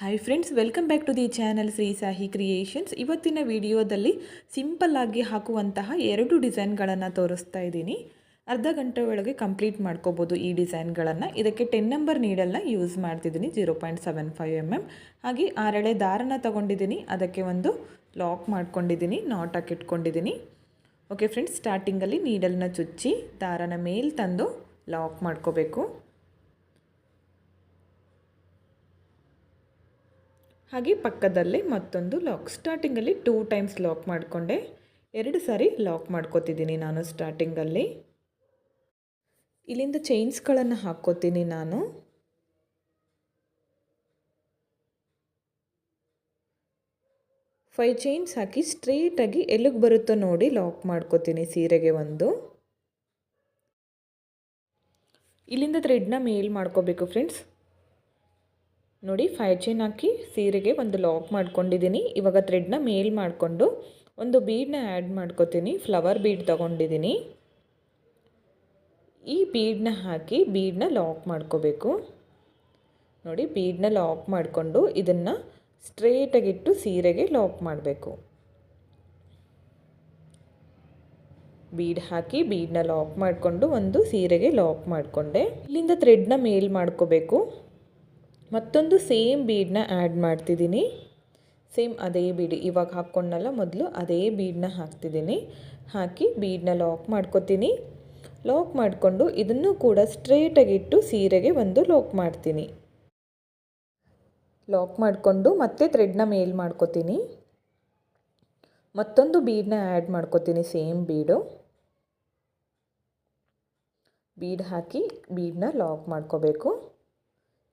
Hi friends welcome back to the channel Shri Sahi creations ಇವತ್ತಿನ ವಿಡಿಯೋದಲ್ಲಿ simple ಆಗಿ ಹಾಕುವಂತಹ ಎರಡು ಡಿಸೈನ್ಗಳನ್ನು ತೋರಿಸ್ತಾ ಇದ್ದೀನಿ. ಅರ್ಧ ಗಂಟೆ ಒಳಗೆ ಕಂಪ್ಲೀಟ್ ಮಾಡ್ಕೋಬೋದು ಈ ಡಿಸೈನ್ಗಳನ್ನು. ಇದಕ್ಕೆ ಟೆನ್ ನಂಬರ್ ನೀಡಲ್ನ ಯೂಸ್ ಮಾಡ್ತಿದ್ದೀನಿ zero point seven five M M ಹಾಗೆ ಆರಳೆ ದಾರನ ತೊಗೊಂಡಿದ್ದೀನಿ, ಅದಕ್ಕೆ ಒಂದು ಲಾಕ್ ಮಾಡ್ಕೊಂಡಿದ್ದೀನಿ ನಾಟ್ ಹಾಕಿಟ್ಕೊಂಡಿದ್ದೀನಿ ಓಕೆ ಫ್ರೆಂಡ್ಸ್ ಸ್ಟಾರ್ಟಿಂಗಲ್ಲಿ ನೀಡಲ್ನ ಚುಚ್ಚಿ, ದಾರನ ಮೇಲೆ ತಂದು ಲಾಕ್ ಮಾಡ್ಕೋಬೇಕು. ಹಾಗೆ ಪಕ್ಕದಲ್ಲೇ ಮತ್ತೊಂದು ಲಾಕ್ ಸ್ಟಾರ್ಟಿಂಗಲ್ಲಿ ಟೂ ಟೈಮ್ಸ್ ಲಾಕ್ ಮಾಡಿಕೊಂಡೆ. ಎರಡು ಸಾರಿ ಲಾಕ್ ಮಾಡ್ಕೋತಿದ್ದೀನಿ ನಾನು ಸ್ಟಾರ್ಟಿಂಗಲ್ಲಿ ಇಲ್ಲಿಂದ ಚೈನ್ಸ್ಗಳನ್ನು ಹಾಕ್ಕೋತೀನಿ ನಾನು. ಫೈವ್ ಚೈನ್ಸ್ ಹಾಕಿ ಸ್ಟ್ರೇಟಾಗಿ ಎಲ್ಲಿಗೆ ಬರುತ್ತೋ ನೋಡಿ ಲಾಕ್ ಮಾಡ್ಕೋತೀನಿ ಸೀರೆಗೆ ಒಂದು. ಇಲ್ಲಿಂದ ಥ್ರೆಡ್ನ ಮೇಲ್ ಮಾಡ್ಕೋಬೇಕು ಫ್ರೆಂಡ್ಸ್ ನೋಡಿ ಫೈವ್ ಚೈನ್ ಹಾಕಿ ಸೀರೆಗೆ ಒಂದು ಲಾಕ್ ಮಾಡ್ಕೊಂಡಿದ್ದೀನಿ. ಇವಾಗ ಥ್ರೆಡ್ನ ಮೇಲ್ ಮಾಡಿಕೊಂಡು ಒಂದು ಬೀಡನ್ನ ಆ್ಯಡ್ ಮಾಡ್ಕೋತೀನಿ. ಫ್ಲವರ್ ಬೀಡ್ ತೊಗೊಂಡಿದ್ದೀನಿ. ಈ ಬೀಡನ್ನ ಹಾಕಿ ಬೀಡನ್ನ ಲಾಕ್ ಮಾಡ್ಕೋಬೇಕು. ನೋಡಿ ಬೀಡನ್ನ ಲಾಕ್ ಮಾಡಿಕೊಂಡು ಇದನ್ನು ಸ್ಟ್ರೇಟಾಗಿಟ್ಟು ಸೀರೆಗೆ ಲಾಕ್ ಮಾಡಬೇಕು. ಬೀಡ್ ಹಾಕಿ ಬೀಡನ್ನ ಲಾಕ್ ಮಾಡಿಕೊಂಡು ಒಂದು ಸೀರೆಗೆ ಲಾಕ್ ಮಾಡಿಕೊಂಡೆ. ಇಲ್ಲಿಂದ ಥ್ರೆಡ್ನ ಮೇಲ್ ಮಾಡ್ಕೋಬೇಕು. ಮತ್ತೊಂದು ಸೇಮ್ ಬೀಡನ್ನ ಆ್ಯಡ್ ಮಾಡ್ತಿದ್ದೀನಿ. ಸೇಮ್ ಅದೇ ಬೀಡ್ ಇವಾಗ ಹಾಕ್ಕೊಂಡಲ್ಲ ಮೊದಲು ಅದೇ ಬೀಡನ್ನ ಹಾಕ್ತಿದ್ದೀನಿ. ಹಾಕಿ ಬೀಡನ್ನ ಲಾಕ್ ಮಾಡ್ಕೊತೀನಿ. ಲಾಕ್ ಮಾಡಿಕೊಂಡು ಇದನ್ನು ಕೂಡ ಸ್ಟ್ರೇಟಾಗಿಟ್ಟು ಸೀರೆಗೆ ಒಂದು ಲಾಕ್ ಮಾಡ್ತೀನಿ. ಲಾಕ್ ಮಾಡಿಕೊಂಡು ಮತ್ತೆ ಥ್ರೆಡ್ನ ಮೇಲ್ ಮಾಡ್ಕೊತೀನಿ. ಮತ್ತೊಂದು ಬೀಡನ್ನ ಆ್ಯಡ್ ಮಾಡ್ಕೊತೀನಿ ಸೇಮ್ ಬೀಡು. ಬೀಡ್ ಹಾಕಿ ಬೀಡನ್ನ ಲಾಕ್ ಮಾಡ್ಕೋಬೇಕು.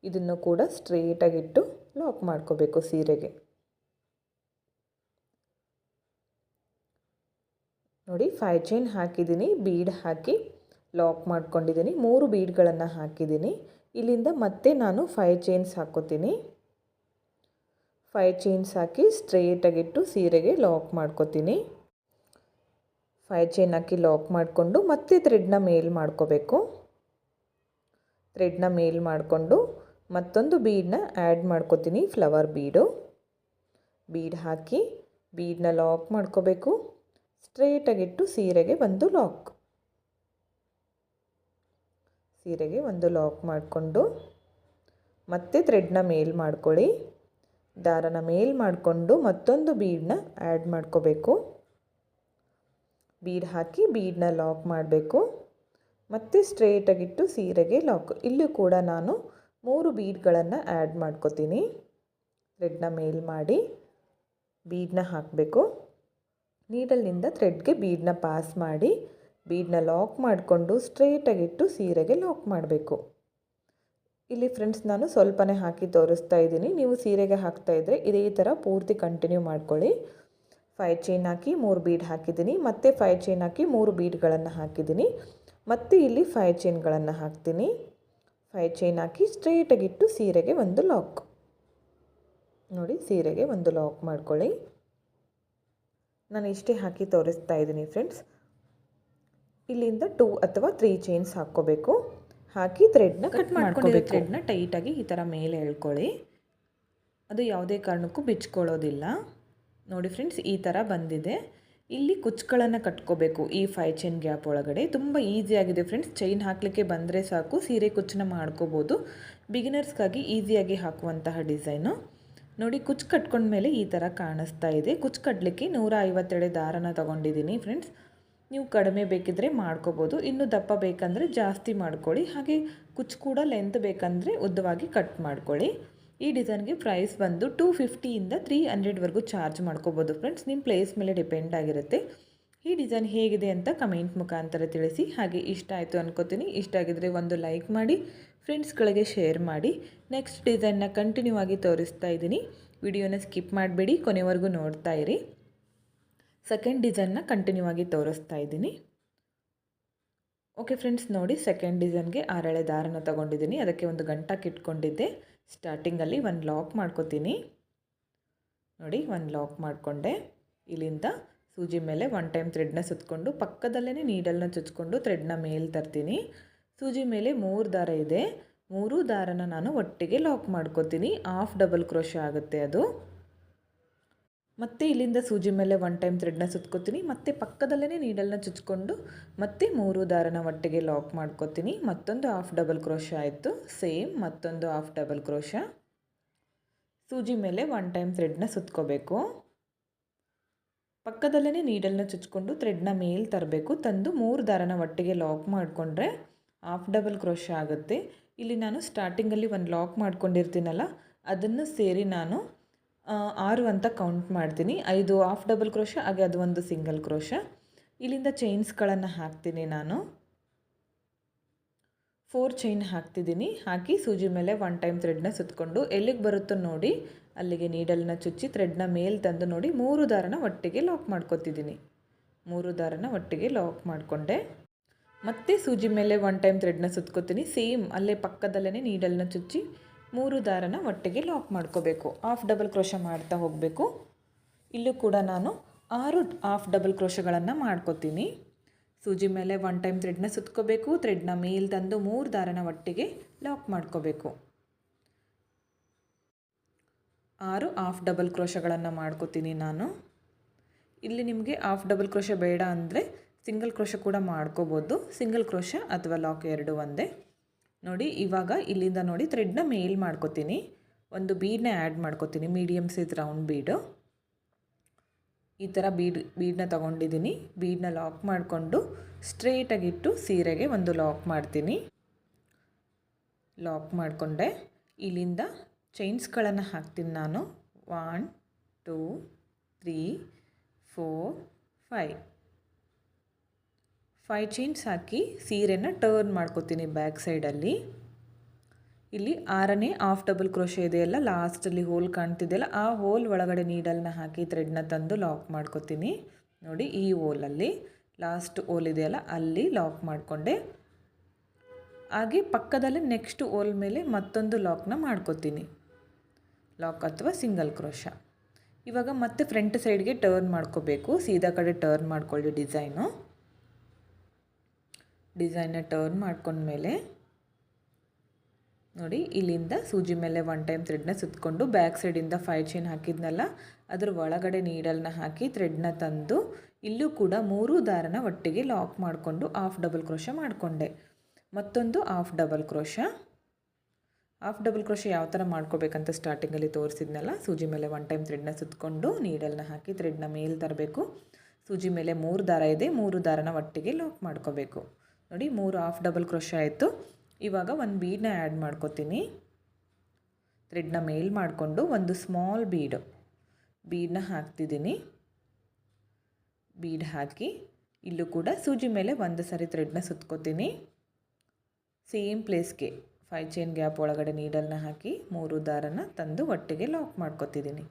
ಇದನ್ನು ಕೂಡ ಸ್ಟ್ರೇಟಾಗಿಟ್ಟು ಲಾಕ್ ಮಾಡ್ಕೋಬೇಕು ಸೀರೆಗೆ. ನೋಡಿ ಫೈವ್ ಚೈನ್ ಹಾಕಿದ್ದೀನಿ ಬೀಡ್ ಹಾಕಿ ಲಾಕ್ ಮಾಡ್ಕೊಂಡಿದ್ದೀನಿ. ಮೂರು ಬೀಡ್ಗಳನ್ನು ಹಾಕಿದ್ದೀನಿ. ಇಲ್ಲಿಂದ ಮತ್ತೆ ನಾನು ಫೈ ಚೈನ್ಸ್ ಹಾಕೋತೀನಿ. ಫೈ ಚೈನ್ಸ್ ಹಾಕಿ ಸ್ಟ್ರೇಟಾಗಿಟ್ಟು ಸೀರೆಗೆ ಲಾಕ್ ಮಾಡ್ಕೋತೀನಿ. ಫೈ ಚೈನ್ ಹಾಕಿ ಲಾಕ್ ಮಾಡಿಕೊಂಡು ಮತ್ತೆ ಥ್ರೆಡ್ನ ಮೇಲ್ ಮಾಡ್ಕೋಬೇಕು. ಥ್ರೆಡ್ನ ಮೇಲ್ ಮಾಡಿಕೊಂಡು ಮತ್ತೊಂದು ಬೀಡನ್ನ ಆ್ಯಡ್ ಮಾಡ್ಕೋತೀನಿ ಫ್ಲವರ್ ಬೀಡು ಬೀಡ್ ಹಾಕಿ ಬೀಡನ್ನ ಲಾಕ್ ಮಾಡ್ಕೋಬೇಕು. ಸ್ಟ್ರೇಟಾಗಿಟ್ಟು ಸೀರೆಗೆ ಒಂದು ಲಾಕ್ ಸೀರೆಗೆ ಒಂದು ಲಾಕ್ ಮಾಡಿಕೊಂಡು, ಮತ್ತೆ ಥ್ರೆಡ್ನ ಮೇಲ್ ಮಾಡ್ಕೊಳ್ಳಿ. ದಾರನ ಮೇಲ್ ಮಾಡಿಕೊಂಡು ಮತ್ತೊಂದು ಬೀಡನ್ನ ಆ್ಯಡ್ ಮಾಡ್ಕೋಬೇಕು. ಬೀಡ್ ಹಾಕಿ ಬೀಡನ್ನ ಲಾಕ್ ಮಾಡಬೇಕು. ಮತ್ತೆ ಸ್ಟ್ರೇಟಾಗಿಟ್ಟು ಸೀರೆಗೆ ಲಾಕ್ ಇಲ್ಲೂ ಕೂಡ ನಾನು ಮೂರು ಬೀಡ್ಗಳನ್ನು ಆ್ಯಡ್ ಮಾಡ್ಕೋತೀನಿ. ಥ್ರೆಡ್ನ ಮೇಲ್ ಮಾಡಿ ಬೀಡನ್ನ ಹಾಕಬೇಕು. ನೀಡಲ್ನಿಂದ ಥ್ರೆಡ್ಗೆ ಬೀಡನ್ನ ಪಾಸ್ ಮಾಡಿ ಬೀಡನ್ನ ಲಾಕ್ ಮಾಡಿಕೊಂಡು ಸ್ಟ್ರೇಟಾಗಿಟ್ಟು ಸೀರೆಗೆ ಲಾಕ್ ಮಾಡಬೇಕು. ಇಲ್ಲಿ ಫ್ರೆಂಡ್ಸ್, ನಾನು ಸ್ವಲ್ಪನೇ ಹಾಕಿ ತೋರಿಸ್ತಾ ಇದ್ದೀನಿ. ನೀವು ಸೀರೆಗೆ ಹಾಕ್ತಾ ಇದ್ದರೆ ಇದೇ ಥರ ಪೂರ್ತಿ ಕಂಟಿನ್ಯೂ ಮಾಡ್ಕೊಳ್ಳಿ. ಫೈವ್ ಚೈನ್ ಹಾಕಿ ಮೂರು ಬೀಡ್ ಹಾಕಿದ್ದೀನಿ. ಮತ್ತೆ ಫೈವ್ ಚೈನ್ ಹಾಕಿ ಮೂರು ಬೀಡ್ಗಳನ್ನು ಹಾಕಿದ್ದೀನಿ. ಮತ್ತು ಇಲ್ಲಿ ಫೈವ್ ಚೈನ್ಗಳನ್ನು ಹಾಕ್ತೀನಿ. ಫೈವ್ ಚೈನ್ ಹಾಕಿ ಸ್ಟ್ರೈಟಾಗಿಟ್ಟು ಸೀರೆಗೆ ಒಂದು ಲಾಕ್ ನೋಡಿ ಸೀರೆಗೆ ಒಂದು ಲಾಕ್ ಮಾಡ್ಕೊಳ್ಳಿ. ನಾನು ಇಷ್ಟೇ ಹಾಕಿ ತೋರಿಸ್ತಾ ಇದ್ದೀನಿ ಫ್ರೆಂಡ್ಸ್ ಇಲ್ಲಿಂದ ಟೂ ಅಥವಾ ತ್ರೀ ಚೈನ್ಸ್ ಹಾಕ್ಕೋಬೇಕು. ಹಾಕಿ ಥ್ರೆಡ್ನ ಕಟ್ ಮಾಡ್ಕೊಳ್ಳಿ ಥ್ರೆಡ್ನ ಟೈಟಾಗಿ ಈ ಥರ ಮೇಲೆ ಎಳ್ಕೊಳ್ಳಿ. ಅದು ಯಾವುದೇ ಕಾರಣಕ್ಕೂ ಬಿಚ್ಕೊಳ್ಳೋದಿಲ್ಲ. ನೋಡಿ ಫ್ರೆಂಡ್ಸ್ ಈ ಥರ ಬಂದಿದೆ. ಇಲ್ಲಿ ಕುಚ್ಗಳನ್ನು ಕಟ್ಕೋಬೇಕು. ಈ ಫೈವ್ ಚೈನ್ ಗ್ಯಾಪ್ ಒಳಗಡೆ ತುಂಬ ಈಸಿಯಾಗಿದೆ ಫ್ರೆಂಡ್ಸ್ ಚೈನ್ ಹಾಕಲಿಕ್ಕೆ ಬಂದರೆ ಸಾಕು. ಸೀರೆ ಕುಚ್ಚನ್ನ ಮಾಡ್ಕೋಬೋದು. ಬಿಗಿನರ್ಸ್ಗಾಗಿ ಈಸಿಯಾಗಿ ಹಾಕುವಂತಹ ಡಿಸೈನು ನೋಡಿ ಕುಚ್ಚು ಕಟ್ಕೊಂಡ್ಮೇಲೆ ಈ ಥರ ಕಾಣಿಸ್ತಾ ಇದೆ. ಕುಚ್ಚು ಕಟ್ಟಲಿಕ್ಕೆ ನೂರ ಐವತ್ತೆರಡು ದಾರನ ತೊಗೊಂಡಿದ್ದೀನಿ ಫ್ರೆಂಡ್ಸ್ ನೀವು ಕಡಿಮೆ ಬೇಕಿದ್ದರೆ ಮಾಡ್ಕೋಬೋದು. ಇನ್ನು ದಪ್ಪ ಬೇಕಂದರೆ ಜಾಸ್ತಿ ಮಾಡ್ಕೊಳ್ಳಿ. ಹಾಗೆ ಕುಚ್ಚು ಕೂಡ ಲೆಂತ್ ಬೇಕಂದರೆ ಉದ್ದವಾಗಿ ಕಟ್ ಮಾಡ್ಕೊಳ್ಳಿ. ಈ ಡಿಸೈನ್ಗೆ ಪ್ರೈಸ್ ಬಂದು ಟೂ ಫಿಫ್ಟಿಯಿಂದ ತ್ರೀ ಹಂಡ್ರೆಡ್ವರೆಗೂ ಚಾರ್ಜ್ ಮಾಡ್ಕೋಬೋದು ಫ್ರೆಂಡ್ಸ್ ನಿಮ್ಮ ಪ್ಲೇಸ್ ಮೇಲೆ ಡಿಪೆಂಡ್ ಆಗಿರುತ್ತೆ. ಈ ಡಿಸೈನ್ ಹೇಗಿದೆ ಅಂತ ಕಮೆಂಟ್ ಮುಖಾಂತರ ತಿಳಿಸಿ. ಹಾಗೆ ಇಷ್ಟ ಆಯಿತು ಅನ್ಕೋತೀನಿ. ಇಷ್ಟ ಆಗಿದರೆ ಒಂದು ಲೈಕ್ ಮಾಡಿ ಫ್ರೆಂಡ್ಸ್ಗಳಿಗೆ ಶೇರ್ ಮಾಡಿ. ನೆಕ್ಸ್ಟ್ ಡಿಸೈನ್ನ ಕಂಟಿನ್ಯೂ ಆಗಿ ತೋರಿಸ್ತಾ ಇದ್ದೀನಿ. ವಿಡಿಯೋನ ಸ್ಕಿಪ್ ಮಾಡಬೇಡಿ, ಕೊನೆವರೆಗೂ ನೋಡ್ತಾ ಇರಿ. ಸೆಕೆಂಡ್ ಡಿಸೈನ್ನ ಕಂಟಿನ್ಯೂ ಆಗಿ ತೋರಿಸ್ತಾ ಇದ್ದೀನಿ. ಓಕೆ ಫ್ರೆಂಡ್ಸ್ ನೋಡಿ ಸೆಕೆಂಡ್ ಡಿಸೈನ್ಗೆ ಆರಳೆ ದಾರನ ತೊಗೊಂಡಿದ್ದೀನಿ. ಅದಕ್ಕೆ ಒಂದು ಗಂಟಕ್ಕೆ ಇಟ್ಕೊಂಡಿದ್ದೆ ಸ್ಟಾರ್ಟಿಂಗಲ್ಲಿ ಒಂದು ಲಾಕ್ ಮಾಡ್ಕೋತೀನಿ. ನೋಡಿ, ಒಂದು ಲಾಕ್ ಮಾಡಿಕೊಂಡೆ. ಇಲ್ಲಿಂದ ಸೂಜಿ ಮೇಲೆ ಒನ್ ಟೈಮ್ ಥ್ರೆಡ್ನ ಸುತ್ತಕೊಂಡು ಪಕ್ಕದಲ್ಲೇ ನೀಡಲ್ನ ಚುಚ್ಕೊಂಡು ಥ್ರೆಡ್ನ ಮೇಲೆ ತರ್ತೀನಿ. ಸೂಜಿ ಮೇಲೆ ಮೂರು ದಾರ ಇದೆ. ಮೂರು ದಾರನ ನಾನು ಒಟ್ಟಿಗೆ ಲಾಕ್ ಮಾಡ್ಕೋತೀನಿ. ಆಫ್ ಡಬಲ್ ಕ್ರೋಶ ಆಗುತ್ತೆ ಅದು. ಮತ್ತೆ ಇಲ್ಲಿಂದ ಸೂಜಿ ಮೇಲೆ ಒನ್ ಟೈಮ್ ಥ್ರೆಡ್ನ ಸುತ್ಕೋತೀನಿ. ಮತ್ತೆ ಪಕ್ಕದಲ್ಲೇ ನೀಡಲ್ನ ಚುಚ್ಕೊಂಡು ಮತ್ತೆ ಮೂರು ದಾರನ ಒಟ್ಟಿಗೆ ಲಾಕ್ ಮಾಡ್ಕೋತೀನಿ. ಮತ್ತೊಂದು ಹಾಫ್ ಡಬಲ್ ಕ್ರೋಶ ಆಯಿತು. ಸೇಮ್ ಮತ್ತೊಂದು ಹಾಫ್ ಡಬಲ್ ಕ್ರೋಶ ಸೂಜಿ ಮೇಲೆ ಒನ್ ಟೈಮ್ ಥ್ರೆಡ್ನ ಸುತ್ಕೋಬೇಕು. ಪಕ್ಕದಲ್ಲೇ ನೀಡಲ್ನ ಚುಚ್ಕೊಂಡು ಥ್ರೆಡ್ನ ಮೇಲೆ ತರಬೇಕು. ತಂದು ಮೂರು ದಾರನ ಒಟ್ಟಿಗೆ ಲಾಕ್ ಮಾಡಿಕೊಂಡ್ರೆ ಹಾಫ್ ಡಬಲ್ ಕ್ರೋಶ ಆಗುತ್ತೆ. ಇಲ್ಲಿ ನಾನು ಸ್ಟಾರ್ಟಿಂಗಲ್ಲಿ ಒಂದು ಲಾಕ್ ಮಾಡ್ಕೊಂಡಿರ್ತೀನಲ್ಲ, ಅದನ್ನು ಸೇರಿ ನಾನು ಆರು ಅಂತ ಕೌಂಟ್ ಮಾಡ್ತೀನಿ. ಐದು ಆಫ್ ಡಬಲ್ ಕ್ರೋಶ ಹಾಗೆ ಅದು ಒಂದು ಸಿಂಗಲ್ ಕ್ರೋಶ ಇಲ್ಲಿಂದ ಚೈನ್ಸ್ಗಳನ್ನು ಹಾಕ್ತೀನಿ ನಾನು. ಫೋರ್ ಚೈನ್ ಹಾಕ್ತಿದ್ದೀನಿ. ಹಾಕಿ ಸೂಜಿ ಮೇಲೆ ಒನ್ ಟೈಮ್ ಥ್ರೆಡ್ನ ಸುತ್ತಕೊಂಡು ಎಲ್ಲಿಗೆ ಬರುತ್ತೋ ನೋಡಿ, ಅಲ್ಲಿಗೆ ನೀಡಲ್ನ ಚುಚ್ಚಿ ಥ್ರೆಡ್ನ ಮೇಲೆ ತಂದು ನೋಡಿ, ಮೂರು ದಾರನ ಒಟ್ಟಿಗೆ ಲಾಕ್ ಮಾಡ್ಕೊತಿದ್ದೀನಿ. ಮೂರು ದಾರನ ಒಟ್ಟಿಗೆ ಲಾಕ್ ಮಾಡಿಕೊಂಡೆ. ಮತ್ತೆ ಸೂಜಿ ಮೇಲೆ ಒನ್ ಟೈಮ್ ಥ್ರೆಡ್ನ ಸುತ್ಕೋತೀನಿ. ಸೇಮ್ ಅಲ್ಲೇ ಪಕ್ಕದಲ್ಲೇ ನೀಡಲ್ನ ಚುಚ್ಚಿ ಮೂರು ದಾರನ ಒಟ್ಟಿಗೆ ಲಾಕ್ ಮಾಡ್ಕೋಬೇಕು. ಆಫ್ ಡಬಲ್ ಕ್ರೋಶ ಮಾಡ್ತಾ ಹೋಗಬೇಕು. ಇಲ್ಲೂ ಕೂಡ ನಾನು ಆರು ಆಫ್ ಡಬಲ್ ಕ್ರೋಶಗಳನ್ನು ಮಾಡ್ಕೋತೀನಿ. ಸೂಜಿ ಮೇಲೆ ಒನ್ ಟೈಮ್ ಥ್ರೆಡ್ನ ಸುತ್ಕೋಬೇಕು. ಥ್ರೆಡ್ನ ಮೇಲೆ ತಂದು ಮೂರು ದಾರನ ಒಟ್ಟಿಗೆ ಲಾಕ್ ಮಾಡ್ಕೋಬೇಕು. ಆರು ಆಫ್ ಡಬಲ್ ಕ್ರೋಶಗಳನ್ನು ಮಾಡ್ಕೋತೀನಿ ನಾನು. ಇಲ್ಲಿ ನಿಮಗೆ ಆಫ್ ಡಬಲ್ ಕ್ರೋಶ ಬೇಡ ಅಂದರೆ ಸಿಂಗಲ್ ಕ್ರೋಶ ಕೂಡ ಮಾಡ್ಕೋಬೋದು. ಸಿಂಗಲ್ ಕ್ರೋಶ ಅಥವಾ ಲಾಕ್ ಎರಡು ಒಂದೇ. ನೋಡಿ, ಇವಾಗ ಇಲ್ಲಿಂದ ನೋಡಿ ಥ್ರೆಡ್ನ ಮೇಲ್ ಮಾಡ್ಕೋತೀನಿ. ಒಂದು ಬೀಡನ್ನ ಆ್ಯಡ್ ಮಾಡ್ಕೋತೀನಿ ಮೀಡಿಯಮ್ ಸೈಜ್ ರೌಂಡ್ ಬೀಡು ಈ ಥರ ಬೀಡ್ ಬೀಡನ್ನ ತೊಗೊಂಡಿದ್ದೀನಿ. ಬೀಡನ್ನ ಲಾಕ್ ಮಾಡಿಕೊಂಡು ಸ್ಟ್ರೇಟಾಗಿಟ್ಟು ಸೀರೆಗೆ ಒಂದು ಲಾಕ್ ಮಾಡ್ತೀನಿ. ಲಾಕ್ ಮಾಡಿಕೊಂಡೆ. ಇಲ್ಲಿಂದ ಚೈನ್ಸ್ಗಳನ್ನು ಹಾಕ್ತೀನಿ ನಾನು. One two three four five five chains ಹಾಕಿ ಸೀರೆನ ಟರ್ನ್ ಮಾಡ್ಕೋತೀನಿ ಬ್ಯಾಕ್ ಸೈಡಲ್ಲಿ ಇಲ್ಲಿ ಆರನೇ ಆಫ್ ಡಬಲ್ ಕ್ರೋಶೆ ಇದೆಯಲ್ಲ ಲಾಸ್ಟಲ್ಲಿ ಹೋಲ್ ಕಾಣ್ತಿದೆಯಲ್ಲ ಆ ಹೋಲ್ ಒಳಗಡೆ ನೀಡಲ್ನ ಹಾಕಿ ಥ್ರೆಡ್ನ ತಂದು ಲಾಕ್ ಮಾಡ್ಕೋತೀನಿ. ನೋಡಿ ಈ ಹೋಲಲ್ಲಿ ಲಾಸ್ಟ್ ಹೋಲ್ ಇದೆಯಲ್ಲ ಅಲ್ಲಿ ಲಾಕ್ ಮಾಡಿಕೊಂಡೆ. ಹಾಗೆ ಪಕ್ಕದಲ್ಲೇ ನೆಕ್ಸ್ಟ್ ಹೋಲ್ ಮೇಲೆ ಮತ್ತೊಂದು ಲಾಕ್ನ ಮಾಡ್ಕೋತೀನಿ. ಲಾಕ್ ಅಥವಾ ಸಿಂಗಲ್ ಕ್ರೋಶ ಇವಾಗ ಮತ್ತೆ ಫ್ರಂಟ್ ಸೈಡ್ಗೆ ಟರ್ನ್ ಮಾಡ್ಕೋಬೇಕು, ಸೀದಾ ಕಡೆ ಟರ್ನ್ ಮಾಡ್ಕೊಳ್ಳಿ ಡಿಸೈನು ಡಿಸೈನ್ನ ಟರ್ನ್ ಮಾಡ್ಕೊಂಡ್ಮೇಲೆ ನೋಡಿ, ಇಲ್ಲಿಂದ ಸೂಜಿ ಮೇಲೆ ಒನ್ ಟೈಮ್ ಥ್ರೆಡ್ನ ಸುತ್ತಕೊಂಡು ಬ್ಯಾಕ್ ಸೈಡಿಂದ ಫೈವ್ ಚೈನ್ ಹಾಕಿದ್ನಲ್ಲ, ಅದ್ರ ಒಳಗಡೆ ನೀಡಲ್ನ ಹಾಕಿ ಥ್ರೆಡ್ನ ತಂದು ಇಲ್ಲೂ ಕೂಡ ಮೂರು ದಾರನ ಒಟ್ಟಿಗೆ ಲಾಕ್ ಮಾಡಿಕೊಂಡು ಆಫ್ ಡಬಲ್ ಕ್ರೋಶ ಮಾಡಿಕೊಂಡೆ. ಮತ್ತೊಂದು half double crochet half double crochet ಯಾವ ಥರ ಮಾಡ್ಕೋಬೇಕಂತ ಸ್ಟಾರ್ಟಿಂಗಲ್ಲಿ ತೋರಿಸಿದ್ನಲ್ಲ, ಸೂಜಿ ಮೇಲೆ ಒನ್ ಟೈಮ್ ಥ್ರೆಡ್ನ ಸುತ್ತಕೊಂಡು ನೀಡಲ್ನ ಹಾಕಿ ಥ್ರೆಡ್ನ ಮೇಲೆ ತರಬೇಕು. ಸೂಜಿ ಮೇಲೆ ಮೂರು ದಾರ ಇದೆ, ಮೂರು ದಾರನ ಒಟ್ಟಿಗೆ ಲಾಕ್ ಮಾಡ್ಕೋಬೇಕು. ನೋಡಿ, ಮೂರು ಹಾಫ್ ಡಬಲ್ ಕ್ರೋಶ ಆಯಿತು. ಇವಾಗ ಒಂದು ಬೀಡನ್ನ ಆ್ಯಡ್ ಮಾಡ್ಕೋತೀನಿ. ಥ್ರೆಡ್ನ ಮೇಲ್ ಮಾಡಿಕೊಂಡು ಒಂದು ಸ್ಮಾಲ್ ಬೀಡು ಬೀಡನ್ನ ಹಾಕ್ತಿದ್ದೀನಿ. ಬೀಡ್ ಹಾಕಿ ಇಲ್ಲೂ ಕೂಡ ಸೂಜಿ ಮೇಲೆ ಒಂದು ಸಾರಿ ಥ್ರೆಡ್ನ ಸುತ್ಕೋತೀನಿ. ಸೇಮ್ ಪ್ಲೇಸ್ಗೆ ಫೈವ್ ಚೈನ್ ಗ್ಯಾಪ್ ಒಳಗಡೆ ನೀಡಲ್ನ ಹಾಕಿ ಮೂರು ದಾರನ ತಂದು ಒಟ್ಟಿಗೆ ಲಾಕ್ ಮಾಡ್ಕೊತಿದ್ದೀನಿ.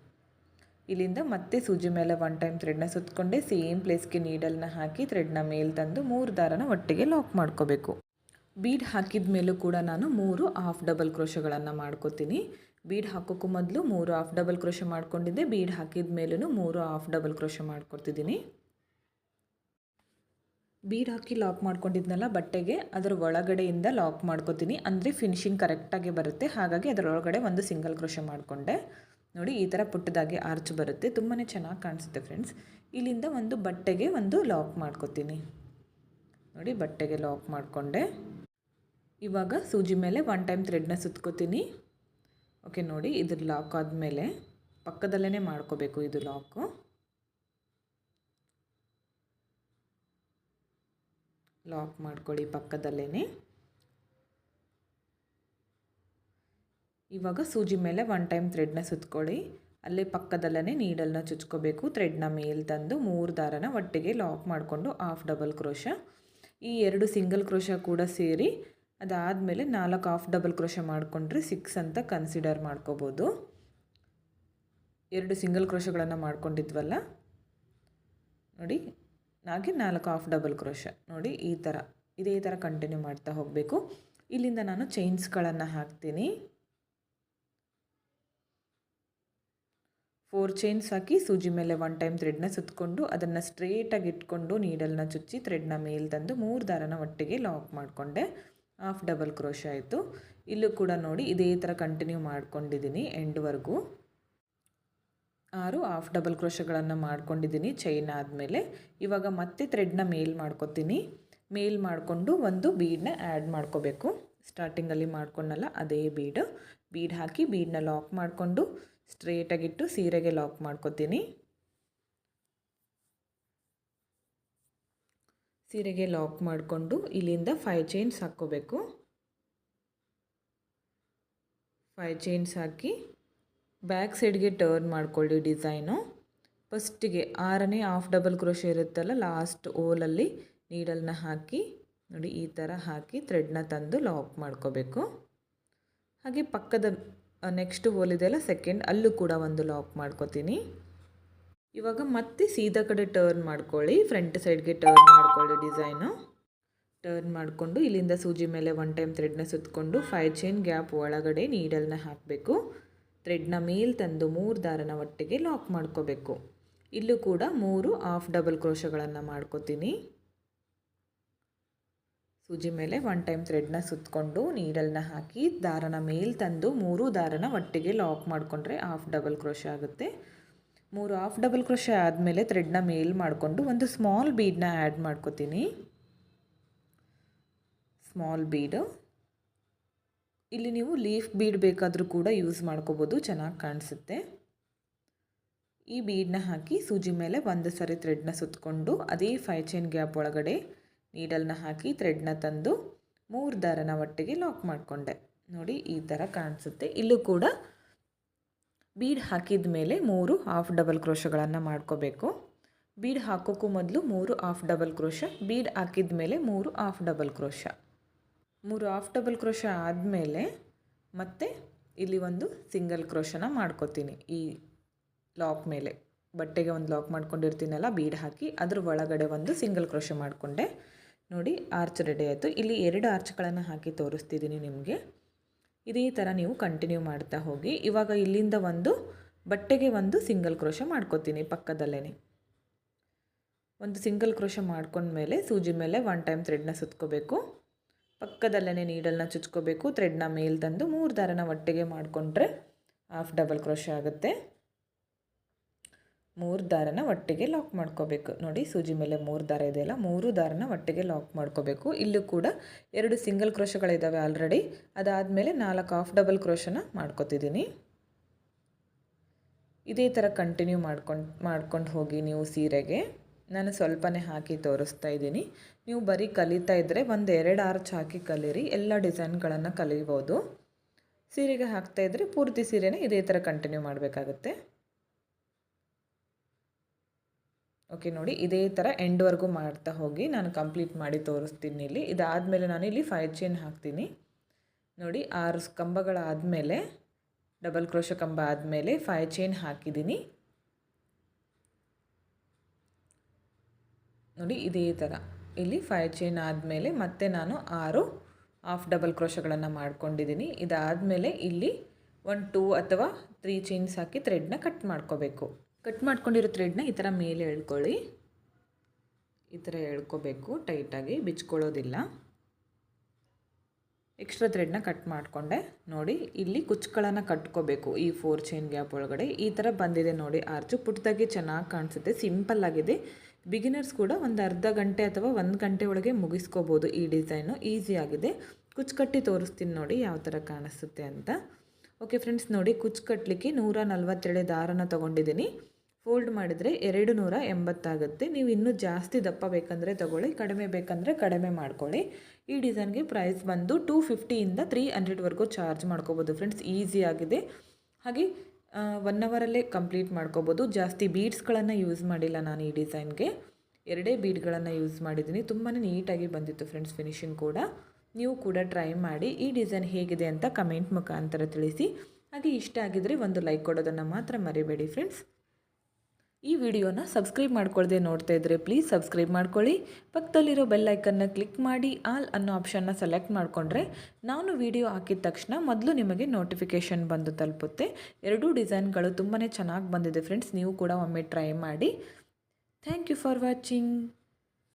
ಇಲ್ಲಿಂದ ಮತ್ತೆ ಸೂಜಿ ಮೇಲೆ ಒನ್ ಟೈಮ್ ಥ್ರೆಡ್ನ ಸುತ್ತಕೊಂಡೆ ಸೇಮ್ ಪ್ಲೇಸ್ಗೆ ನೀಡಲ್ನ ಹಾಕಿ ಥ್ರೆಡ್ನ ಮೇಲೆ ತಂದು ಮೂರು ದಾರನ ಒಟ್ಟಿಗೆ ಲಾಕ್ ಮಾಡ್ಕೋಬೇಕು. ಬೀಡ್ ಹಾಕಿದ ಮೇಲೂ ಕೂಡ ನಾನು ಮೂರು ಹಾಫ್ ಡಬಲ್ ಕ್ರೋಶಗಳನ್ನು ಮಾಡ್ಕೋತೀನಿ. ಬೀಡ್ ಹಾಕೋಕ್ಕೂ ಮೊದಲು ಮೂರು ಹಾಫ್ ಡಬಲ್ ಕ್ರೋಶ ಮಾಡ್ಕೊಂಡಿದ್ದೆ. ಬೀಡ್ ಹಾಕಿದ ಮೇಲೂ ಮೂರು ಹಾಫ್ ಡಬಲ್ ಕ್ರೋಶ ಮಾಡ್ಕೊಡ್ತಿದ್ದೀನಿ. ಬೀಡ್ ಹಾಕಿ ಲಾಕ್ ಮಾಡ್ಕೊಂಡಿದ್ನಲ್ಲ ಬಟ್ಟೆಗೆ, ಅದರ ಒಳಗಡೆಯಿಂದ ಲಾಕ್ ಮಾಡ್ಕೋತೀನಿ. ಅಂದರೆ ಫಿನಿಶಿಂಗ್ ಕರೆಕ್ಟಾಗಿ ಬರುತ್ತೆ. ಹಾಗಾಗಿ ಅದರೊಳಗಡೆ ಒಂದು ಸಿಂಗಲ್ ಕ್ರೋಶ ಮಾಡಿಕೊಂಡೆ. ನೋಡಿ, ಈ ಥರ ಪುಟ್ಟದಾಗಿ ಆರ್ಚ್ ಬರುತ್ತೆ. ತುಂಬಾ ಚೆನ್ನಾಗಿ ಕಾಣಿಸುತ್ತೆ ಫ್ರೆಂಡ್ಸ್ ಇಲ್ಲಿಂದ ಒಂದು ಬಟ್ಟೆಗೆ ಒಂದು ಲಾಕ್ ಮಾಡ್ಕೋತೀನಿ. ನೋಡಿ, ಬಟ್ಟೆಗೆ ಲಾಕ್ ಮಾಡಿಕೊಂಡೆ. ಇವಾಗ ಸೂಜಿ ಮೇಲೆ ಒನ್ ಟೈಮ್ ಥ್ರೆಡ್ನ ಸುತ್ಕೋತೀನಿ. ಓಕೆ ನೋಡಿ, ಇದ್ರ ಲಾಕ್ ಆದಮೇಲೆ ಪಕ್ಕದಲ್ಲೇ ಮಾಡ್ಕೋಬೇಕು ಇದು ಲಾಕು ಲಾಕ್ ಮಾಡ್ಕೊಳ್ಳಿ ಪಕ್ಕದಲ್ಲೇ ಇವಾಗ ಸೂಜಿ ಮೇಲೆ ಒನ್ ಟೈಮ್ ಥ್ರೆಡ್ನ ಸುತ್ಕೊಳ್ಳಿ. ಅಲ್ಲೇ ಪಕ್ಕದಲ್ಲೇ ನೀಡಲ್ನ ಚುಚ್ಕೋಬೇಕು. ಥ್ರೆಡ್ನ ಮೇಲೆ ತಂದು ಮೂರು ದಾರನ ಒಟ್ಟಿಗೆ ಲಾಕ್ ಮಾಡಿಕೊಂಡು ಹಾಫ್ ಡಬಲ್ ಕ್ರೋಶ ಈ ಎರಡು ಸಿಂಗಲ್ ಕ್ರೋಶ ಕೂಡ ಸೇರಿ ಅದಾದಮೇಲೆ ನಾಲ್ಕು ಹಾಫ್ ಡಬಲ್ ಕ್ರೋಶ ಮಾಡಿಕೊಂಡ್ರೆ ಸಿಕ್ಸ್ ಅಂತ ಕನ್ಸಿಡರ್ ಮಾಡ್ಕೋಬೋದು. ಎರಡು ಸಿಂಗಲ್ ಕ್ರೋಶಗಳನ್ನು ಮಾಡ್ಕೊಂಡಿದ್ವಲ್ಲ? ನೋಡಿ, ಹಾಗೆ ನಾಲ್ಕು ಹಾಫ್ ಡಬಲ್ ಕ್ರೋಶ ನೋಡಿ, ಈ ಥರ ಇದೇ ಥರ ಕಂಟಿನ್ಯೂ ಮಾಡ್ತಾ ಹೋಗಬೇಕು. ಇಲ್ಲಿಂದ ನಾನು ಚೈನ್ಸ್ಗಳನ್ನು ಹಾಕ್ತೀನಿ. ಫೋರ್ ಚೈನ್ಸ್ ಹಾಕಿ ಸೂಜಿ ಮೇಲೆ ಒನ್ ಟೈಮ್ ಥ್ರೆಡ್ನ ಸುತ್ತಕೊಂಡು ಅದನ್ನು ಸ್ಟ್ರೇಟಾಗಿ ಇಟ್ಕೊಂಡು ನೀಡಲ್ನ ಚುಚ್ಚಿ ಥ್ರೆಡ್ನ ಮೇಲೆ ತಂದು ಮೂರು ದಾರನ ಒಟ್ಟಿಗೆ ಲಾಕ್ ಮಾಡಿಕೊಂಡೆ. ಹಾಫ್ ಡಬಲ್ ಕ್ರೋಶ ಆಯಿತು. ಇಲ್ಲೂ ಕೂಡ ನೋಡಿ ಇದೇ ಥರ ಕಂಟಿನ್ಯೂ ಮಾಡ್ಕೊಂಡಿದ್ದೀನಿ ಎಂಡ್ವರೆಗೂ ಆರು ಹಾಫ್ ಡಬಲ್ ಕ್ರೋಶಗಳನ್ನು ಮಾಡ್ಕೊಂಡಿದ್ದೀನಿ ಚೈನ್ ಆದಮೇಲೆ. ಇವಾಗ ಮತ್ತೆ ಥ್ರೆಡ್ನ ಮೇಲ್ ಮಾಡ್ಕೊತೀನಿ. ಮೇಲ್ ಮಾಡಿಕೊಂಡು ಒಂದು ಬೀಡನ್ನ ಆ್ಯಡ್ ಮಾಡ್ಕೋಬೇಕು. ಸ್ಟಾರ್ಟಿಂಗಲ್ಲಿ ಮಾಡ್ಕೊಂಡಲ್ಲ ಅದೇ ಬೀಡ್ ಬೀಡ್ ಹಾಕಿ ಬೀಡನ್ನ ಲಾಕ್ ಮಾಡಿಕೊಂಡು ಸ್ಟ್ರೇಟಾಗಿಟ್ಟು ಸೀರೆಗೆ ಲಾಕ್ ಮಾಡ್ಕೊತೀನಿ. ಸೀರೆಗೆ ಲಾಕ್ ಮಾಡಿಕೊಂಡು ಇಲ್ಲಿಂದ ಫೈವ್ ಚೈನ್ಸ್ ಹಾಕ್ಕೋಬೇಕು. ಫೈವ್ ಚೈನ್ಸ್ ಹಾಕಿ ಬ್ಯಾಕ್ ಸೈಡ್ಗೆ ಟರ್ನ್ ಮಾಡಿಕೊಳ್ಳಿ ಡಿಸೈನು. ಫಸ್ಟಿಗೆ ಆರನೇ ಹಾಫ್ ಡಬಲ್ ಕ್ರೋಶ ಇರುತ್ತಲ್ಲ ಲಾಸ್ಟ್ ಓಲಲ್ಲಿ ನೀಡಲ್ನ ಹಾಕಿ, ನೋಡಿ ಈ ಥರ ಹಾಕಿ ಥ್ರೆಡ್ನ ತಂದು ಲಾಕ್ ಮಾಡ್ಕೋಬೇಕು. ಹಾಗೆ ಪಕ್ಕದ ನೆಕ್ಸ್ಟ್ ಹೋಲ್ ಇದೆಯಲ್ಲ ಸೆಕೆಂಡ್ ಅಲ್ಲೂ ಕೂಡ ಒಂದು ಲಾಕ್ ಮಾಡ್ಕೋತೀನಿ. ಇವಾಗ ಮತ್ತೆ ಸೀದಾ ಕಡೆ ಟರ್ನ್ ಮಾಡ್ಕೊಳ್ಳಿ ಫ್ರಂಟ್ ಸೈಡ್ಗೆ ಟರ್ನ್ ಮಾಡ್ಕೊಳ್ಳಿ ಡಿಸೈನು ಟರ್ನ್ ಮಾಡಿಕೊಂಡು ಇಲ್ಲಿಂದ ಸೂಜಿ ಮೇಲೆ ಒನ್ ಟೈಮ್ ಥ್ರೆಡ್ನ ಸುತ್ತಕೊಂಡು ಫೈವ್ ಚೈನ್ ಗ್ಯಾಪ್ ಒಳಗಡೆ ನೀಡಲ್ನ ಹಾಕಬೇಕು. ಥ್ರೆಡ್ನ ಮೇಲ್ ತಂದು ಮೂರು ದಾರನ ಒಟ್ಟಿಗೆ ಲಾಕ್ ಮಾಡ್ಕೋಬೇಕು. ಇಲ್ಲೂ ಕೂಡ ಮೂರು ಆಫ್ ಡಬಲ್ ಕ್ರೋಶಗಳನ್ನು ಮಾಡ್ಕೋತೀನಿ. ಸೂಜಿ ಮೇಲೆ ಒನ್ ಟೈಮ್ ಥ್ರೆಡ್ನ ಸುತ್ತಕೊಂಡು ನೀಡಲ್ನ ಹಾಕಿ ದಾರನ ಮೇಲೆ ತಂದು ಮೂರು ದಾರನ ಒಟ್ಟಿಗೆ ಲಾಕ್ ಮಾಡಿಕೊಂಡ್ರೆ ಹಾಫ್ ಡಬಲ್ ಕ್ರೋಶ ಆಗುತ್ತೆ. ಮೂರು ಹಾಫ್ ಡಬಲ್ ಕ್ರೋಶ ಆದಮೇಲೆ ಥ್ರೆಡ್ನ ಮೇಲ್ ಮಾಡಿಕೊಂಡು ಒಂದು ಸ್ಮಾಲ್ ಬೀಡನ್ನ ಆ್ಯಡ್ ಮಾಡ್ಕೋತೀನಿ. ಸ್ಮಾಲ್ ಬೀಡು ಇಲ್ಲಿ ನೀವು ಲೀಫ್ ಬೀಡ್ ಬೇಕಾದರೂ ಕೂಡ ಯೂಸ್ ಮಾಡ್ಕೋಬೋದು, ಚೆನ್ನಾಗಿ ಕಾಣಿಸುತ್ತೆ. ಈ ಬೀಡನ್ನ ಹಾಕಿ ಸೂಜಿ ಮೇಲೆ ಒಂದು ಸರಿ ಥ್ರೆಡ್ನ ಸುತ್ತಕೊಂಡು ಅದೇ ಫೈವ್ ಚೈನ್ ಗ್ಯಾಪ್ ಒಳಗಡೆ ನೀಡಲ್ನ ಹಾಕಿ ಥ್ರೆಡ್ನ ತಂದು ಮೂರು ದಾರನ ಒಟ್ಟಿಗೆ ಲಾಕ್ ಮಾಡಿಕೊಂಡೆ. ನೋಡಿ, ಈ ಥರ ಕಾಣಿಸುತ್ತೆ. ಇಲ್ಲೂ ಕೂಡ ಬೀಡ್ ಹಾಕಿದ ಮೇಲೆ ಮೂರು ಹಾಫ್ ಡಬಲ್ ಕ್ರೋಶಗಳನ್ನು ಮಾಡ್ಕೋಬೇಕು. ಬೀಡ್ ಹಾಕೋಕ್ಕೂ ಮೊದಲು ಮೂರು ಹಾಫ್ ಡಬಲ್ ಕ್ರೋಶ ಬೀಡ್ ಹಾಕಿದ ಮೇಲೆ ಮೂರು ಹಾಫ್ ಡಬಲ್ ಕ್ರೋಶ ಮೂರು ಹಾಫ್ ಡಬಲ್ ಕ್ರೋಶ ಆದಮೇಲೆ ಮತ್ತೆ ಇಲ್ಲಿ ಒಂದು ಸಿಂಗಲ್ ಕ್ರೋಶನ ಮಾಡ್ಕೋತೀನಿ ಈ ಲಾಕ್ ಮೇಲೆ. ಬಟ್ಟೆಗೆ ಒಂದು ಲಾಕ್ ಮಾಡ್ಕೊಂಡಿರ್ತೀನಲ್ಲ, ಬೀಡ್ ಹಾಕಿ ಅದ್ರ ಒಳಗಡೆ ಒಂದು ಸಿಂಗಲ್ ಕ್ರೋಶ ಮಾಡಿಕೊಂಡೆ. ನೋಡಿ ಆರ್ಚ್ ರೆಡಿ ಆಯಿತು. ಇಲ್ಲಿ ಎರಡು ಆರ್ಚ್ಗಳನ್ನು ಹಾಕಿ ತೋರಿಸ್ತಿದ್ದೀನಿ ನಿಮಗೆ. ಇದೇ ಥರ ನೀವು ಕಂಟಿನ್ಯೂ ಮಾಡ್ತಾ ಹೋಗಿ. ಇವಾಗ ಇಲ್ಲಿಂದ ಒಂದು ಬಟ್ಟೆಗೆ ಒಂದು ಸಿಂಗಲ್ ಕ್ರೋಶ ಮಾಡ್ಕೋತೀನಿ ಪಕ್ಕದಲ್ಲೇ ಒಂದು ಸಿಂಗಲ್ ಕ್ರೋಶ ಮಾಡ್ಕೊಂಡ್ಮೇಲೆ ಸೂಜಿ ಮೇಲೆ ಒನ್ ಟೈಮ್ ಥ್ರೆಡ್ನ ಸುತ್ಕೋಬೇಕು. ಪಕ್ಕದಲ್ಲೇ ನೀಡಲ್ನ ಚುಚ್ಕೋಬೇಕು. ಥ್ರೆಡ್ನ ಮೇಲೆ ತಂದು ಮೂರು ದಾರನ ಒಟ್ಟಿಗೆ ಮಾಡಿಕೊಂಡ್ರೆ ಹಾಫ್ ಡಬಲ್ ಕ್ರೋಶ ಆಗುತ್ತೆ. ಮೂರು ದಾರನ ಒಟ್ಟಿಗೆ ಲಾಕ್ ಮಾಡ್ಕೋಬೇಕು. ನೋಡಿ ಸೂಜಿ ಮೇಲೆ ಮೂರು ದಾರ ಇದೆ ಅಲ್ಲ, ಮೂರು ದಾರನ ಒಟ್ಟಿಗೆ ಲಾಕ್ ಮಾಡ್ಕೋಬೇಕು. ಇಲ್ಲೂ ಕೂಡ ಎರಡು ಸಿಂಗಲ್ ಕ್ರೋಶಗಳಿದ್ದಾವೆ ಆಲ್ರೆಡಿ ಅದಾದಮೇಲೆ ನಾಲ್ಕು ಹಾಫ್ ಡಬಲ್ ಕ್ರೋಶನ ಮಾಡ್ಕೋತಿದ್ದೀನಿ ಇದೇ ಥರ ಕಂಟಿನ್ಯೂ ಮಾಡ್ಕೊಂಡು ಮಾಡ್ಕೊಂಡು ಹೋಗಿ ನೀವು ಸೀರೆಗೆ. ನಾನು ಸ್ವಲ್ಪನೇ ಹಾಕಿ ತೋರಿಸ್ತಾ ಇದ್ದೀನಿ. ನೀವು ಬರೀ ಕಲಿತಾ ಇದ್ದರೆ ಒಂದು ಎರಡು ಆರ್ಚ್ ಹಾಕಿ ಕಲೀರಿ. ಎಲ್ಲ ಡಿಸೈನ್ಗಳನ್ನು ಕಲಿಬೋದು. ಸೀರೆಗೆ ಹಾಕ್ತಾ ಇದ್ದರೆ ಪೂರ್ತಿ ಸೀರೆನೇ ಇದೇ ಥರ ಕಂಟಿನ್ಯೂ ಮಾಡಬೇಕಾಗುತ್ತೆ. ಓಕೆ ನೋಡಿ, ಇದೇ ಥರ ಎಂಡ್ವರೆಗೂ ಮಾಡ್ತಾ ಹೋಗಿ ನಾನು ಕಂಪ್ಲೀಟ್ ಮಾಡಿ ತೋರಿಸ್ತೀನಿ ಇಲ್ಲಿ. ಇದಾದಮೇಲೆ ನಾನು ಇಲ್ಲಿ ಫೈವ್ ಚೈನ್ ಹಾಕ್ತೀನಿ. ನೋಡಿ, ಆರು ಕಂಬಗಳಾದಮೇಲೆ ಡಬಲ್ ಕ್ರೋಶ ಕಂಬ ಆದಮೇಲೆ ಫೈವ್ ಚೈನ್ ಹಾಕಿದ್ದೀನಿ. ನೋಡಿ, ಇದೇ ಥರ ಇಲ್ಲಿ ಫೈವ್ ಚೈನ್ ಆದಮೇಲೆ ಮತ್ತೆ ನಾನು ಆರು ಹಾಫ್ ಡಬಲ್ ಕ್ರೋಶಗಳನ್ನು ಮಾಡ್ಕೊಂಡಿದ್ದೀನಿ. ಇದಾದಮೇಲೆ ಇಲ್ಲಿ ಒನ್ ಟೂ ಅಥವಾ ತ್ರೀ ಚೈನ್ಸ್ ಹಾಕಿ ಥ್ರೆಡ್ನ ಕಟ್ ಮಾಡ್ಕೋಬೇಕು. ಕಟ್ ಮಾಡ್ಕೊಂಡಿರೋ ಥ್ರೆಡ್ನ ಈ ಥರ ಮೇಲೆ ಎಳ್ಕೊಳ್ಳಿ. ಈ ಥರ ಎಳ್ಕೋಬೇಕು ಟೈಟಾಗಿ ಬಿಚ್ಕೊಳ್ಳೋದಿಲ್ಲ. ಎಕ್ಸ್ಟ್ರಾ ಥ್ರೆಡ್ನ ಕಟ್ ಮಾಡಿಕೊಂಡೆ. ನೋಡಿ, ಇಲ್ಲಿ ಕುಚ್ಚುಗಳನ್ನು ಕಟ್ಕೋಬೇಕು. ಈ ಫೋರ್ ಚೈನ್ ಗ್ಯಾಪ್ ಒಳಗಡೆ ಈ ಥರ ಬಂದಿದೆ ನೋಡಿ ಆರ್ಚು ಪುಟ್ಟದಾಗಿ ಚೆನ್ನಾಗಿ ಕಾಣಿಸುತ್ತೆ ಸಿಂಪಲ್ ಆಗಿದೆ. ಬಿಗಿನರ್ಸ್ ಕೂಡ ಒಂದು ಅರ್ಧ ಗಂಟೆ ಅಥವಾ ಒಂದು ಗಂಟೆ ಒಳಗೆ ಮುಗಿಸ್ಕೋಬೋದು ಈ ಡಿಸೈನು ಈಸಿಯಾಗಿದೆ ಕುಚ್ಚು ಕಟ್ಟಿ ತೋರಿಸ್ತೀನಿ ನೋಡಿ, ಯಾವ ಥರ ಕಾಣಿಸುತ್ತೆ ಅಂತ. ಓಕೆ ಫ್ರೆಂಡ್ಸ್ ನೋಡಿ ಕುಚ್ಚು ಕಟ್ಟಲಿಕ್ಕೆ ನೂರ ನಲ್ವತ್ತೆರಡು ದಾರನ ತೊಗೊಂಡಿದ್ದೀನಿ. ಫೋಲ್ಡ್ ಮಾಡಿದರೆ ಎರಡು ನೂರ ಎಂಬತ್ತಾಗುತ್ತೆ. ನೀವು ಇನ್ನೂ ಜಾಸ್ತಿ ದಪ್ಪ ಬೇಕಂದರೆ ತೊಗೊಳ್ಳಿ, ಕಡಿಮೆ ಬೇಕಂದರೆ ಕಡಿಮೆ ಮಾಡ್ಕೊಳ್ಳಿ. ಈ ಡಿಸೈನ್ಗೆ ಪ್ರೈಸ್ ಬಂದು ಟೂ ಫಿಫ್ಟಿಯಿಂದ ತ್ರೀ ಹಂಡ್ರೆಡ್ವರೆಗೂ ಚಾರ್ಜ್ ಮಾಡ್ಕೋಬೋದು ಫ್ರೆಂಡ್ಸ್ ಈಸಿ ಆಗಿದೆ. ಹಾಗೆ ಒನ್ ಅವರಲ್ಲೇ ಕಂಪ್ಲೀಟ್ ಮಾಡ್ಕೋಬೋದು. ಜಾಸ್ತಿ ಬೀಡ್ಸ್ಗಳನ್ನು ಯೂಸ್ ಮಾಡಿಲ್ಲ ನಾನು ಈ ಡಿಸೈನ್ಗೆ. ಎರಡೇ ಬೀಡ್ಗಳನ್ನು ಯೂಸ್ ಮಾಡಿದ್ದೀನಿ. ತುಂಬಾ ನೀಟಾಗಿ ಬಂದಿತ್ತು ಫ್ರೆಂಡ್ಸ್ ಫಿನಿಷಿಂಗ್ ಕೂಡ. ನೀವು ಕೂಡ ಟ್ರೈ ಮಾಡಿ ಈ ಡಿಸೈನ್ ಹೇಗಿದೆ ಅಂತ ಕಮೆಂಟ್ ಮುಖಾಂತರ ತಿಳಿಸಿ. ಹಾಗೆ ಇಷ್ಟ ಆಗಿದ್ರೆ ಒಂದು ಲೈಕ್ ಕೊಡೋದನ್ನು ಮಾತ್ರ ಮರಿಬೇಡಿ ಫ್ರೆಂಡ್ಸ್ ಈ ವಿಡಿಯೋನ ಸಬ್ಸ್ಕ್ರೈಬ್ ಮಾಡ್ಕೊಳ್ಳದೆ ನೋಡ್ತಾ ಇದ್ದರೆ ಪ್ಲೀಸ್ ಸಬ್ಸ್ಕ್ರೈಬ್ ಮಾಡ್ಕೊಳ್ಳಿ. ಪಕ್ಕದಲ್ಲಿರೋ ಬೆಲ್ಲೈಕನ್ನ ಕ್ಲಿಕ್ ಮಾಡಿ ಆಲ್ ಅನ್ನೋ ಆಪ್ಷನ್ನ ಸೆಲೆಕ್ಟ್ ಮಾಡಿಕೊಂಡ್ರೆ ನಾನು ವಿಡಿಯೋ ಹಾಕಿದ ತಕ್ಷಣ ಮೊದಲು ನಿಮಗೆ ನೋಟಿಫಿಕೇಷನ್ ಬಂದು ತಲುಪುತ್ತೆ. ಎರಡೂ ಡಿಸೈನ್ಗಳು ತುಂಬಾ ಚೆನ್ನಾಗಿ ಬಂದಿದೆ ಫ್ರೆಂಡ್ಸ್ ನೀವು ಕೂಡ ಒಮ್ಮೆ ಟ್ರೈ ಮಾಡಿ. Thank you for watching